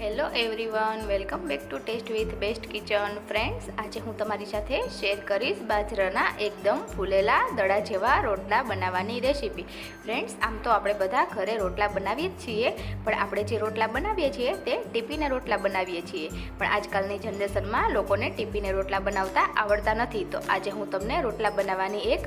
Hello everyone welcome back to taste with best kitchen friends આજે હું તમારી સાથે શેર કરીશ બાજરાના એકદમ ફૂલેલા, દડા જેવા રોટલા બનાવવાની રેસીપી ફ્રેન્ડ્સ આમ તો આપણે બધા ઘરે રોટલા બનાવીએ જ છીએ, પણ આપણે જે રોટલા બનાવીએ છીએ તે ટીપીને રોટલા બનાવીએ છીએ. પણ આજકાલની જનરેશનમાં લોકોને ટીપીને રોટલા બનાવતા આવડતા નથી. તો આજે હું તમને રોટલા બનાવવાની એક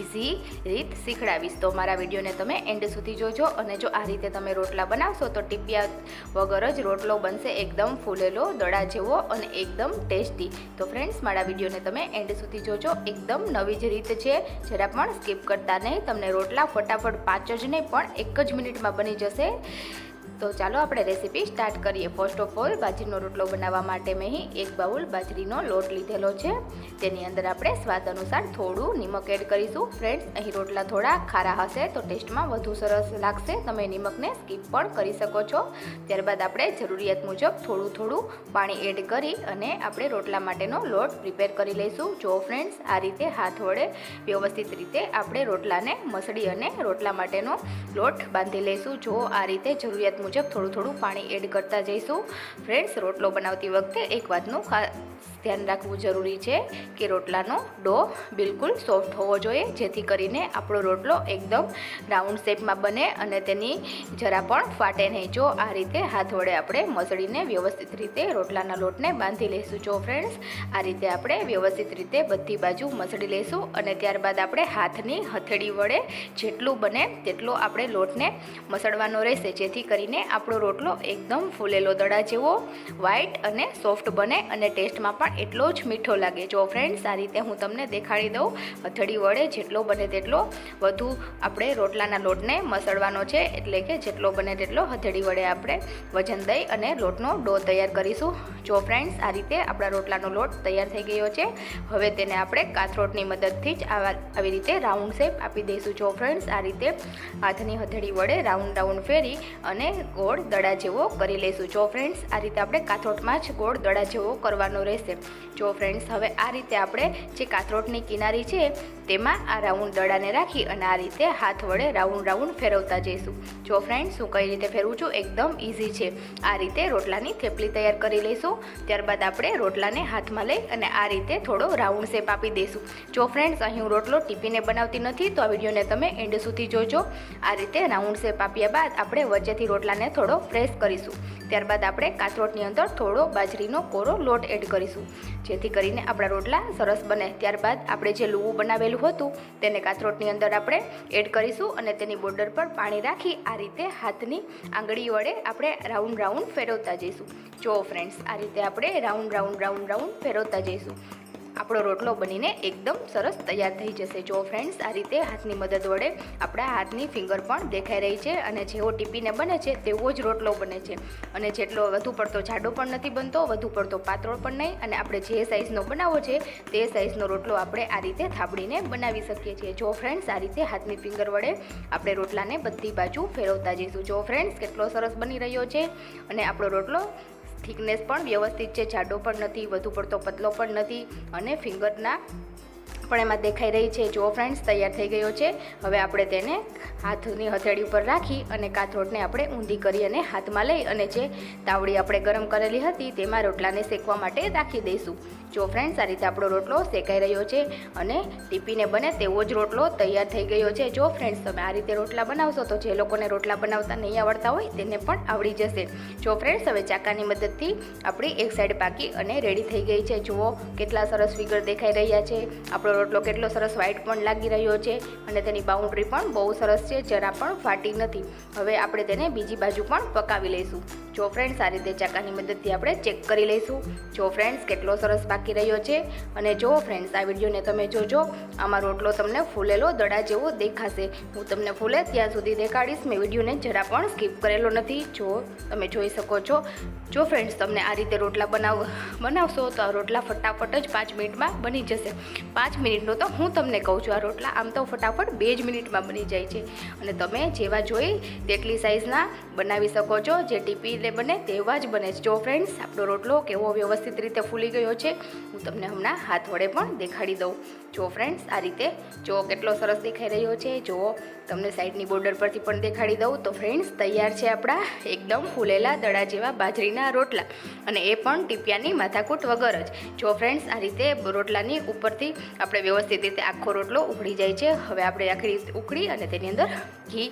ઇઝી રીત શીખડાવીશ. તો મારા વિડીયોને તમે એન્ડ સુધી જોજો અને જો આ રીતે તમે રોટલા બનાવશો તો ટીપિયા વગર જ રોટલો બનશે એકદમ ફૂલેલો, દડા જેવો અને એકદમ ટેસ્ટી. તો ફ્રેન્ડ્સ મારા વિડીયોને તમે એન્ડ સુધી જોજો. એકદમ નવી જ રીત છે. જરા પણ સ્કીપ કરતા નહીં. તમને રોટલા ફટાફટ પાંચ જ નહીં પણ એક જ મિનિટમાં બની જશે. તો ચાલો આપણે રેસીપી સ્ટાર્ટ કરીએ. ફર્સ્ટ ઓફ ઓલ બાજરીનો રોટલો બનાવવા માટે મેં એક બાઉલ બાજરીનો લોટ લીધેલો છે. તેની અંદર આપણે સ્વાદ અનુસાર થોડું નિમક એડ કરીશું. ફ્રેન્ડ્સ અહીં રોટલા થોડા ખારા હશે તો ટેસ્ટમાં વધુ સરસ લાગશે. તમે નિમકને સ્કીપ પણ કરી શકો છો. ત્યારબાદ આપણે જરૂરિયાત મુજબ થોડું થોડું પાણી એડ કરી અને આપણે રોટલા માટેનો લોટ પ્રિપેર કરી લઈશું. જો ફ્રેન્ડ્સ આ રીતે હાથ વડે વ્યવસ્થિત રીતે આપણે રોટલાને મસળી અને રોટલા માટેનો લોટ બાંધી લઈશું. જો આ રીતે જરૂરિયાત મુજબ થોડું થોડું પાણી એડ કરતા જઈશું. ફ્રેન્ડ્સ રોટલો બનાવતી વખતે એક વાતનું ખાસ ધ્યાન રાખવું જરૂરી છે કે રોટલાનો ડો બિલકુલ સોફ્ટ હોવો જોઈએ, જેથી કરીને આપણો રોટલો એકદમ રાઉન્ડ શેપમાં બને અને તેની જરા પણ ફાટે નહીં. જો આ રીતે હાથ વડે આપણે મસળીને વ્યવસ્થિત રીતે રોટલાના લોટને બાંધી લઈશું. જો ફ્રેન્ડ્સ, આ રીતે આપણે વ્યવસ્થિત રીતે બધી બાજુ મસળી લઈશું અને ત્યારબાદ આપણે હાથની હથેળી વડે જેટલું બને તેટલો આપણે લોટને મસળવાનો રહેશે, જેથી કરીને આપણો રોટલો એકદમ ફૂલેલો દડા જેવો વ્હાઈટ અને સોફ્ટ બને અને ટેસ્ટમાં પણ એટલો જ મીઠો લાગે. જો ફ્રેન્ડ્સ આ રીતે હું તમને દેખાડી દઉં. હથળી વડે જેટલો બને તેટલો વધુ આપણે રોટલાના લોટને મસળવાનો છે. એટલે કે જેટલો બને તેટલો હથળી વડે આપણે વજન દઈ અને લોટનો ડો તૈયાર કરીશું. જો ફ્રેન્ડ્સ આ રીતે આપણા રોટલાનો લોટ તૈયાર થઈ ગયો છે. હવે તેને આપણે કાથરોટની મદદથી જ આવા, આવી રીતે રાઉન્ડ શેપ આપી દઈશું. જો ફ્રેન્ડ્સ આ રીતે હાથની હથળી વડે રાઉન્ડ રાઉન્ડ ફેરી અને ગોળ દડા જેવો કરી લઈશું. જો ફ્રેન્ડ્સ આ રીતે આપણે કાથરોટમાં જ ગોળ દડા જેવો કરવાનો રહેશે. જો ફ્રેન્ડ્સ હવે આ રીતે આપણે જે કાથરોટની કિનારી છે તેમાં આ રાઉન્ડ દડાને રાખી અને આ રીતે હાથ વડે રાઉન્ડ રાઉન્ડ ફેરવતા જઈશું. જો ફ્રેન્ડ્સ હું કઈ રીતે ફેરવું છું? એકદમ ઇઝી છે. આ રીતે રોટલાની થેપલી તૈયાર કરી લઈશું. ત્યારબાદ આપણે રોટલાને હાથમાં લઈ અને આ રીતે થોડો રાઉન્ડ શેપ આપી દઈશું. જો ફ્રેન્ડ્સ અહીં હું રોટલો ટીપીને બનાવતી નથી, તો આ વિડીયોને તમે એન્ડ સુધી જોજો. આ રીતે રાઉન્ડ શેપ આપ્યા બાદ આપણે વચ્ચેથી રોટલાને થોડો પ્રેસ કરીશું. ત્યારબાદ આપણે કાથરોટની અંદર થોડો બાજરીનો કોરો લોટ એડ કરીશું. જેથી કરીને આપણા રોટલા સરસ બને. ત્યારબાદ આપણે જે લૂવું બનાવેલું હતું. તેને કાથરોટની અંદર આપણે એડ કરીશું અને તેની બોર્ડર પર પાણી રાખી આ રીતે હાથની આંગળી વડે આપણે રાઉન્ડ રાઉન્ડ ફેરવતા જઈશું. જો ફ્રેન્ડ્સ, આ રીતે આપણે રાઉન્ડ રાઉન્ડ રાઉન્ડ રાઉન્ડ ફેરવતા જઈશું. આપણો રોટલો બનીને એકદમ સરસ તૈયાર થઈ જશે. જો ફ્રેન્ડ્સ આ રીતે હાથની મદદ વડે આપણા હાથની ફિંગર પણ દેખાઈ રહી છે અને જેવો ટીપીને બને છે તેવો જ રોટલો બને છે. અને જેટલો વધુ પડતો જાડો પણ નથી બનતો, વધુ પડતો પાતળો પણ નહીં. અને આપણે જે સાઇઝનો બનાવવો છે તે સાઇઝનો રોટલો આપણે આ રીતે થાબડીને બનાવી શકીએ છીએ. જો ફ્રેન્ડ્સ આ રીતે હાથની ફિંગર વડે આપણે રોટલાને બધી બાજુ ફેરવતા જઈશું. જો ફ્રેન્ડ્સ કેટલો સરસ બની રહ્યો છે અને આપણો રોટલો થિકનેસ પણ વ્યવસ્થિત છે, જાડો પણ નથી, વધુ પડતો પતલો પણ નથી અને ફિંગરના પણ એમાં દેખાઈ રહી છે. જો ફ્રેન્ડ્સ તૈયાર થઈ ગયો છે. હવે આપણે તેને હાથની હથેળી ઉપર રાખી અને કાથરોટને આપણે ઊંધી કરી અને હાથમાં લઈ અને જે તાવડી આપણે ગરમ કરેલી હતી તેમાં રોટલાને શેકવા માટે રાખી દઈશું. જો ફ્રેન્ડ્સ આ રીતે આપણો રોટલો શેકાઈ રહ્યો છે અને ટીપીને બને તેવો જ રોટલો તૈયાર થઈ ગયો છે. જો ફ્રેન્ડ્સ તમે આ રીતે રોટલા બનાવશો તો જે લોકોને રોટલા બનાવતા નહીં આવડતા હોય તેને પણ આવડી જશે. જો ફ્રેન્ડ્સ હવે ચાકાની મદદથી આપણી એક સાઈડ પાકી અને રેડી થઈ ગઈ છે. જુઓ કેટલા સરસ ફિગર દેખાઈ રહ્યા છે. આપણો રોટલો કેટલો સરસ વ્હાઈટ પણ લાગી રહ્યો છે અને તેની બાઉન્ડ્રી પણ બહુ સરસ છે, જરા પણ ફાટી નથી. હવે આપણે તેને બીજી બાજુ પણ પકાવી લઈશું. જો ફ્રેન્ડ્સ આ રીતે ચાકાની મદદથી આપણે ચેક કરી લઈશું. જો ફ્રેન્ડ્સ કેટલો સરસ પાકી રહ્યો છે. અને જો ફ્રેન્ડ્સ આ વિડીયોને તમે જોજો. આમાં રોટલો તમને ફૂલેલો દડા જેવો દેખાશે. હું તમને ફૂલે ત્યાં સુધી દેખાડીશ. મેં વિડીયોને જરા પણ સ્કીપ કરેલો નથી. જો તમે જોઈ શકો છો. જો ફ્રેન્ડ્સ તમને આ રીતે રોટલા બનાવ, બનાવશો તો આ રોટલા ફટાફટ જ પાંચ મિનિટમાં બની જશે. પાંચ મિનિટનો તો હું તમને કહું છું, આ રોટલા આમ તો ફટાફટ બે જ મિનિટમાં બની જાય છે. અને તમે જેવા જોઈ, તેટલી સાઇઝના બનાવી શકો છો. જે ટીપીને બને તેવા જ બને છે. જો ફ્રેન્ડ્સ આપણો રોટલો કેવો વ્યવસ્થિત રીતે ફૂલી ગયો છે. હું તમને હમણાં હાથ વડે પણ દેખાડી દઉં. જો ફ્રેન્ડ્સ આ રીતે જો કેટલો સરસ દેખાઈ રહ્યો છે જુઓ તમને સાઈડની બોર્ડર પરથી પણ દેખાડી દઉં, તો ફ્રેન્ડ્સ તૈયાર છે આપણા એકદમ ફૂલેલા દડા જેવા બાજરીના રોટલા. અને એ પણ ટીપિયાની માથાકૂટ વગર જ. જો ફ્રેન્ડ્સ આ રીતે રોટલાની ઉપરથી આપણે વ્યવસ્થિત રીતે આખો રોટલો ઉકળી જાય છે. હવે આપણે આખી રીતે અને તેની અંદર ઘી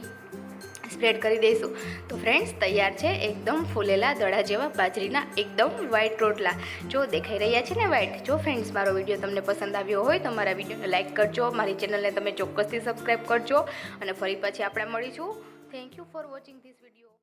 સ્પ્રેડ કરી દઈશું. તો ફ્રેન્ડ્સ તૈયાર છે એકદમ ફૂલેલા દડા જેવા બાજરીના એકદમ વ્હાઈટ રોટલા. જો દેખાઈ રહ્યા છે ને વ્હાઈટ જો ફ્રેન્ડ્સ મારો વીડિયો તમને પસંદ આવ્યો હોય તો મારા વિડીયોને લાઇક કરજો, મારી ચેનલને તમે ચોક્કસથી સબસ્ક્રાઈબ કરજો. અને ફરી પછી આપણે મળીશું. Thank you for watching this video